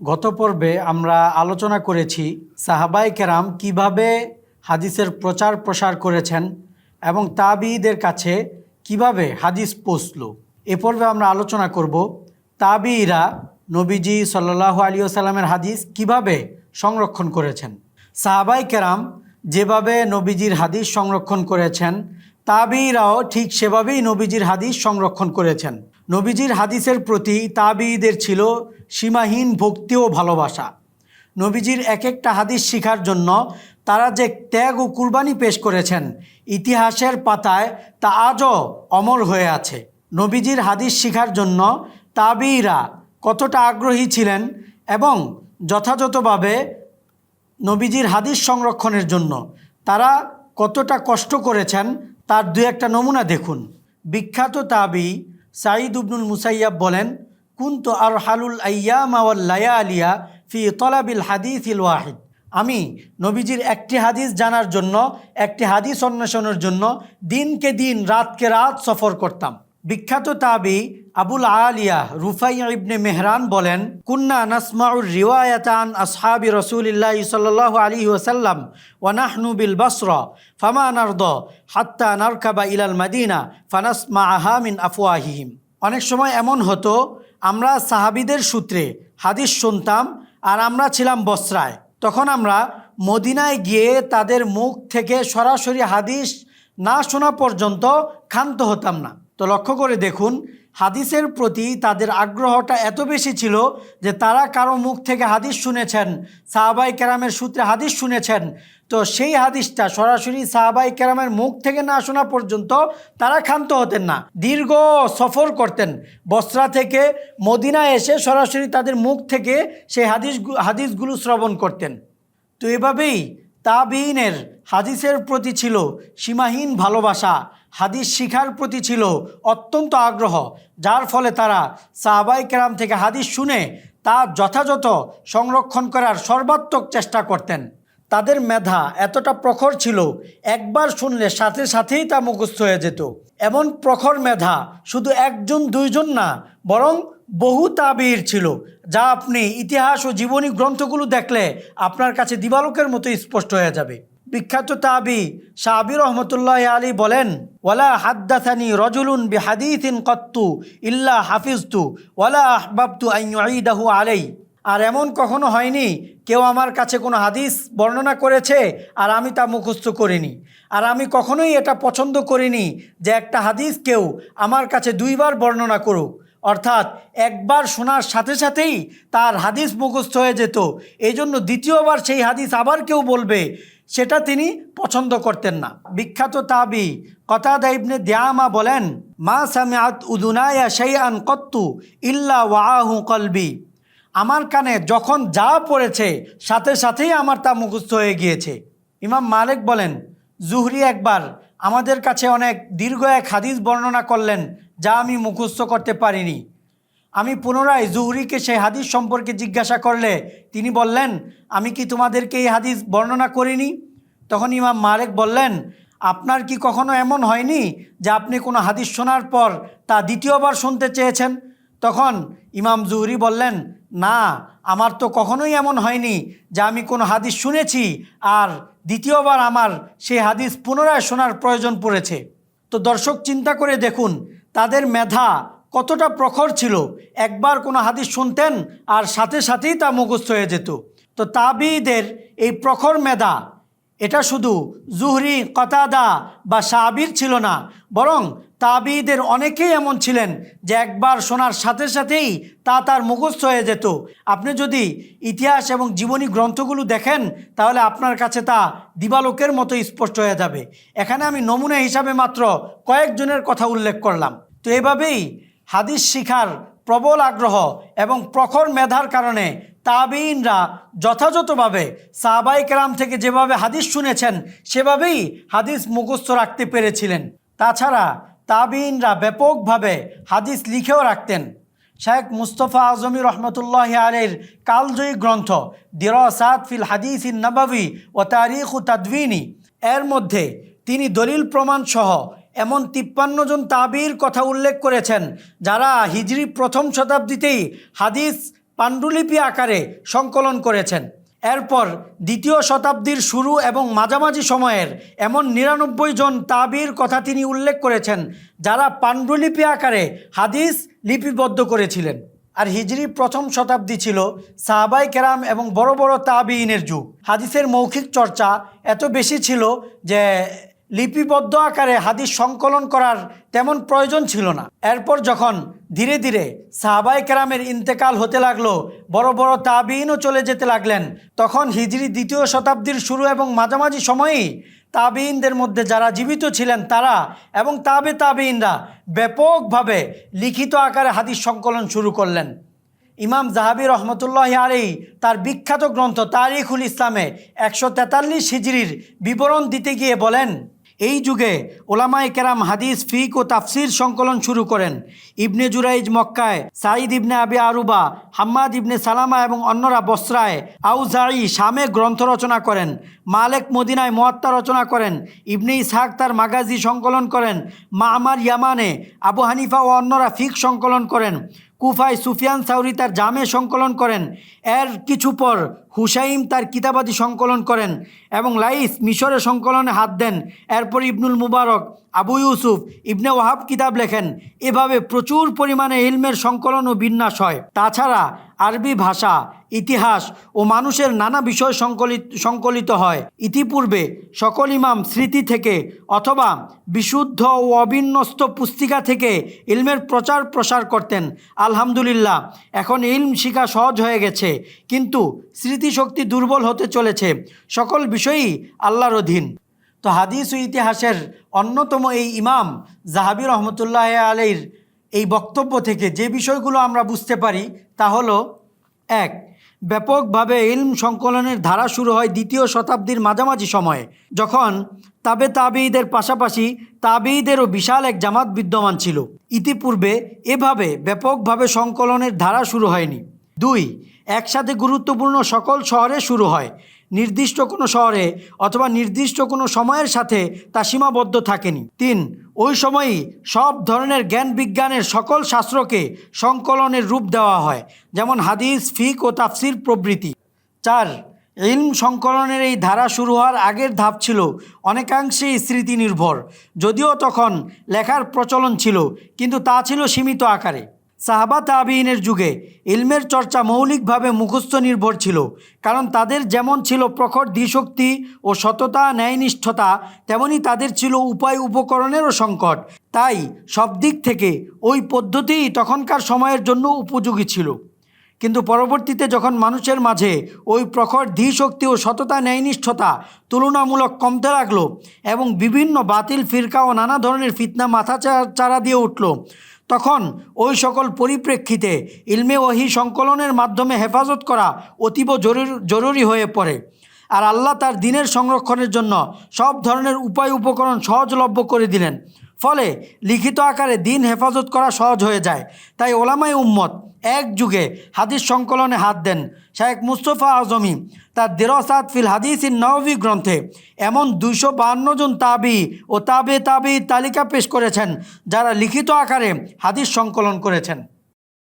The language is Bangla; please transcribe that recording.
গত পর্বে আমরা আলোচনা করেছি সাহাবাই কেরাম কীভাবে হাদিসের প্রচার প্রসার করেছেন এবং তাবিদের কাছে কীভাবে হাদিস পৌঁছল। এ পর্বে আমরা আলোচনা করব তাবিরা নবীজি সাল্লাহ আলী সাল্লামের হাদিস কীভাবে সংরক্ষণ করেছেন। সাহাবাই কেরাম যেভাবে নবীজির হাদিস সংরক্ষণ করেছেন তাবিরাও ঠিক সেভাবেই নবীজির হাদিস সংরক্ষণ করেছেন। নবীজির হাদিসের প্রতি তাবিদের ছিল সীমাহীন ভক্তি ও ভালোবাসা। নবীজির এক একটা হাদিস শিখার জন্য তারা যে ত্যাগ ও কুরবানি পেশ করেছেন, ইতিহাসের পাতায় তা আজও অমর হয়ে আছে। নবীজির হাদিস শিখার জন্য তাবিরা কতটা আগ্রহী ছিলেন এবং যথাযথভাবে নবীজির হাদিস সংরক্ষণের জন্য তারা কতটা কষ্ট করেছেন, তার দু একটা নমুনা দেখুন। বিখ্যাত তাবি সাঈদ উবনুল মুসাইয়াব বলেন, কুন্ত আর হালুল আয়াম আওয়াল্লায়া আলিয়া ফি তলাবিল হাদিস ইল ওয়াহিদ। আমি নবীজির একটি হাদিস জানার জন্য, একটি হাদিস অন্বেষণের জন্য দিনকে দিন, রাতকে রাত সফর করতাম। বিখ্যাত তাবি আবুল আলিয়া রুফাই ইবনে মেহরান বলেন, কুন্না নাসমাউর রিওয়ায়াতান আসহাবি রসুলিল্লাহ সাল্লাহ আলী ওসাল্লাম ওয়ানাহনু বিল বসর, ফামা নারদ হাত্তা নারকাবা ইলাল মাদিনা ফানাসমা আহামিন আফওয়াহিহিম। অনেক সময় এমন হতো, আমরা সাহাবিদের সূত্রে হাদিস শুনতাম আর আমরা ছিলাম বসরায়। তখন আমরা মদিনায় গিয়ে তাদের মুখ থেকে সরাসরি হাদিস না শোনা পর্যন্ত ক্ষান্ত হতাম না। তো লক্ষ্য করে দেখুন, হাদিসের প্রতি তাদের আগ্রহটা এত বেশি ছিল যে তারা কারও মুখ থেকে হাদিস শুনেছেন, সাহাবাই কেরামের সূত্রে হাদিস শুনেছেন। তো সেই হাদিসটা সরাসরি সাহাবাই কেরামের মুখ থেকে না শোনা পর্যন্ত তারা ক্ষান্ত হতেন না, দীর্ঘ সফর করতেন। বস্ত্রা থেকে মদিনা এসে সরাসরি তাদের মুখ থেকে সেই হাদিস হাদিসগুলো শ্রবণ করতেন। তো এভাবেই তাবিনের হাদিসের প্রতি ছিল সীমাহীন ভালোবাসা। হাদিস শিখার প্রতি ছিল অত্যন্ত আগ্রহ, যার ফলে তারা সাহাবাই কেরাম থেকে হাদিস শুনে তা যথাযথ সংরক্ষণ করার সর্বাত্মক চেষ্টা করতেন। তাদের মেধা এতটা প্রখর ছিল, একবার শুনলে সাথে সাথেই তা মুখস্থ হয়ে যেত। এমন প্রখর মেধা শুধু একজন, দুইজন না, বরং বহু তাবির ছিল, যা আপনি ইতিহাস ও জীবনী গ্রন্থগুলো দেখলে আপনার কাছে দিবালোকের মতো স্পষ্ট হয়ে যাবে। বিখ্যাত তাবি সাহাবি রহমতুল্লাহ আলী বলেন, ওয়ালা হাদ্দাথানি রজুলুন বি হাদিথিন কত্তু ইল্লা হাফিজতু, ওয়ালা আহবাবতু আইদাহু আলাই আর এমন কখনো হয়নি, কেউ আমার কাছে কোনো হাদিস বর্ণনা করেছে আর আমি তা মুখস্থ করিনি। আর আমি কখনোই এটা পছন্দ করিনি যে একটা হাদিস কেউ আমার কাছে দুইবার বর্ণনা করুক। অর্থাৎ একবার শোনার সাথে সাথেই তার হাদিস মুখস্থ হয়ে যেত। এই জন্য দ্বিতীয়বার সেই হাদিস আবার কেউ বলবে সেটা তিনি পছন্দ করতেন না। বিখ্যাত তাবি কতাদা ইবনে দিয়ামা বলেন, মা সামিয়াত উদুনায়া শাইআন কত্তু ইল্লা ওয়াহু কলবি। আমার কানে যখন যা পড়েছে, সাথে সাথেই আমার তা মুখস্থ হয়ে গিয়েছে। ইমাম মালিক বলেন, জুহরি একবার আমাদের কাছে অনেক দীর্ঘ এক হাদিস বর্ণনা করলেন, যা আমি মুখস্থ করতে পারিনি। আমি পুনরায় জুহরিকে সেই হাদিস সম্পর্কে জিজ্ঞাসা করলে তিনি বললেন, আমি কি তোমাদেরকে এই হাদিস বর্ণনা করিনি? তখন ইমাম মালিক বললেন, আপনার কি কখনো এমন হয়নি যে আপনি কোনো হাদিস শোনার পর তা দ্বিতীয়বার শুনতে চেয়েছেন? তখন ইমাম জুহরি বললেন, না, আমার তো কখনোই এমন হয়নি যে আমি কোনো হাদিস শুনেছি আর দ্বিতীয়বার আমার সেই হাদিস পুনরায় শোনার প্রয়োজন পড়েছে। তো দর্শক, চিন্তা করে দেখুন, তাদের মেধা কতটা প্রখর ছিল? একবার কোনো হাদিস শুনতেন আর সাথে সাথেই তা মুখস্থ হয়ে যেত। তো তাবিদের এই প্রখর মেধা, এটা শুধু জুহরি, কতাদা বা সাবির ছিল না, বরং তাবিদের অনেকেই এমন ছিলেন যে একবার শোনার সাথে সাথেই তা তার মুখস্থ হয়ে যেত। আপনি যদি ইতিহাস এবং জীবনী গ্রন্থগুলো দেখেন, তাহলে আপনার কাছে তা দিবালোকের মতো স্পষ্ট হয়ে যাবে। এখানে আমি নমুনা হিসাবে মাত্র কয়েকজনের কথা উল্লেখ করলাম। তো এভাবেই হাদিস শিখার প্রবল আগ্রহ এবং প্রখর মেধার কারণে তাবিনরা যথাযথভাবে সাহাবাই কেরাম থেকে যেভাবে হাদিস শুনেছেন, সেভাবেই হাদিস মুখস্থ রাখতে পেরেছিলেন। তাছাড়া তাবিনরা ব্যাপকভাবে হাদিস লিখেও রাখতেন। শেখ মুস্তফা আজমি রহমতুল্লাহ আলের কালজয়ী গ্রন্থ দিরসাত ফিল হাদিস ইন নবাবি ও তারিখ ও তাদবিনী, এর মধ্যে তিনি দলিল প্রমাণ সহ এমন তিপ্পান্ন জন তাবির কথা উল্লেখ করেছেন, যারা হিজরি প্রথম শতাব্দীতেই হাদিস পাণ্ডুলিপি আকারে সংকলন করেছেন। এরপর দ্বিতীয় শতাব্দীর শুরু এবং মাঝামাঝি সময়ের এমন নিরানব্বই জন তাবির কথা তিনি উল্লেখ করেছেন, যারা পাণ্ডুলিপি আকারে হাদিস লিপিবদ্ধ করেছিলেন। আর হিজরি প্রথম শতাব্দী ছিল সাহাবাই কেরাম এবং বড় বড় তাবিইনের যুগ। হাদিসের মৌখিক চর্চা এত বেশি ছিল যে লিপিবদ্ধ আকারে হাদিস সংকলন করার তেমন প্রয়োজন ছিল না। এরপর যখন ধীরে ধীরে সাহাবাই কেরামের ইন্তেকাল হতে লাগল, বড় বড় তাবিইনও চলে যেতে লাগলেন, তখন হিজরি দ্বিতীয় শতাব্দীর শুরু এবং মাঝামাঝি সময়েই তাবিইনদের মধ্যে যারা জীবিত ছিলেন তারা এবং তাবে তাবিইনরা ব্যাপকভাবে লিখিত আকারে হাদিস সংকলন শুরু করলেন। ইমাম জাহাবি রহমতুল্লাহ আলী তার বিখ্যাত গ্রন্থ তারিখুল ইসলামে একশো তেতাল্লিশ হিজড়ির বিবরণ দিতে গিয়ে বলেন এই যুগে ওলামাই কেরাম হাদিস, ফিক ও তাফসির সংকলন শুরু করেন। ইবনে জুরাইজ মক্কায় সাঈদ ইবনে আবি আরুবা, হাম্মাদ ইবনে সালামা এবং অন্যরা বসরায় আউজাই শামে গ্রন্থ রচনা করেন, মালেক মদিনায় মহাত্মা রচনা করেন, ইবনে ইসহাক তার মাগাজি সংকলন করেন মা আমার ইয়ামানে আবু হানিফা ও অন্যরা ফিক সংকলন করেন। কুফায় সুফিয়ান সাউরি তার জামে সংকলন করেন। এর কিছু পর হুসাইম তার কিতাবাদি সংকলন করেন এবং লাইস মিশরে সংকলনে হাত দেন। এরপর ইবনুল মুবারক, আবু ইউসুফ, ইবনে ওয়াহাব কিতাব লেখেন। এভাবে প্রচুর পরিমাণে ইলমের সংকলন ও বিন্যাস হয়। তাছাড়া আরবি ভাষা ইতিহাস ও মানুষের নানা বিষয় সংকলিত সংকলিত হয়। ইতিপূর্বে সকল ইমাম স্মৃতি থেকে অথবা বিশুদ্ধ ও অবিন্যস্ত পুস্তিকা থেকে ইলমের প্রচার প্রসার করতেন। আলহামদুলিল্লাহ, এখন ইলম শিখা সহজ হয়ে গেছে, কিন্তু স্মৃতিশক্তি দুর্বল হতে চলেছে। সকল বিষয়ই আল্লাহর অধীন। তো হাদিস ও ইতিহাসের অন্যতম এই ইমাম জাহাবি রহমতুল্লাহ আলীর এই বক্তব্য থেকে যে বিষয়গুলো আমরা বুঝতে পারি তা হলো, এক ব্যাপকভাবে ইলম সংকলনের ধারা শুরু হয় দ্বিতীয় শতাব্দীর মাঝামাঝি সময়ে, যখন তাবে তাবিঈদের পাশাপাশি তাবিদেরও বিশাল এক জামাত বিদ্যমান ছিল। ইতিপূর্বে এভাবে ব্যাপকভাবে সংকলনের ধারা শুরু হয়নি। দুই, একসাথে গুরুত্বপূর্ণ সকল শহরে শুরু হয়। নির্দিষ্ট কোনো শহরে অথবা নির্দিষ্ট কোনো সময়ের সাথে তা সীমাবদ্ধ থাকেনি। তিন ওই সময়ই সব ধরনের জ্ঞান বিজ্ঞানের সকল শাস্ত্রকে সংকলনের রূপ দেওয়া হয়, যেমন হাদিস, ফিক ও তাফসির প্রবৃতি চার, ইলম সংকলনের এই ধারা শুরু হওয়ার আগের ধাপ ছিল অনেকাংশেই স্মৃতি নির্ভর যদিও তখন লেখার প্রচলন ছিল, কিন্তু তা ছিল সীমিত আকারে। সাহাবা তাবিইনের যুগে ইলমের চর্চা মৌলিকভাবে মুখস্থ নির্ভর ছিল, কারণ তাদের যেমন ছিল প্রখর দ্বিশক্তি ও সততা, ন্যায়নিষ্ঠতা, তেমনি তাদের ছিল উপায় উপকরণেরও সংকট। তাই সব দিক থেকে ওই পদ্ধতিই তখনকার সময়ের জন্য উপযোগী ছিল। কিন্তু পরবর্তীতে যখন মানুষের মাঝে ওই প্রখর ধীশক্তি ও সততা, ন্যায়নিষ্ঠতা তুলনামূলক কমতে লাগল এবং বিভিন্ন বাতিল ফিরকা ও নানা ধরনের ফিতনা মাথা চারা দিয়ে উঠল, তখন ওই সকল পরিপ্রেক্ষিতে ইলমে ওহি সংকলনের মাধ্যমে হেফাজত করা অতীব জরুরি জরুরি হয়ে পড়ে। আর আল্লাহ তার দিনের সংরক্ষণের জন্য সব ধরনের উপায় উপকরণ সহজলভ্য করে দিলেন। ফলে লিখিত আকারে দিন হেফাজত করা সহজ হয়ে যায়। তাই ওলামাই উম্মত এক যুগে হাদিস সংকলনে হাত দেন। শায়েক মুস্তফা আজমি তার দেরসাদ ফিল হাদিস ইন নবী গ্রন্থে এমন দুইশো বাহান্ন জন তাবি ও তাবে তাবি তালিকা পেশ করেছেন, যারা লিখিত আকারে হাদিস সংকলন করেছেন।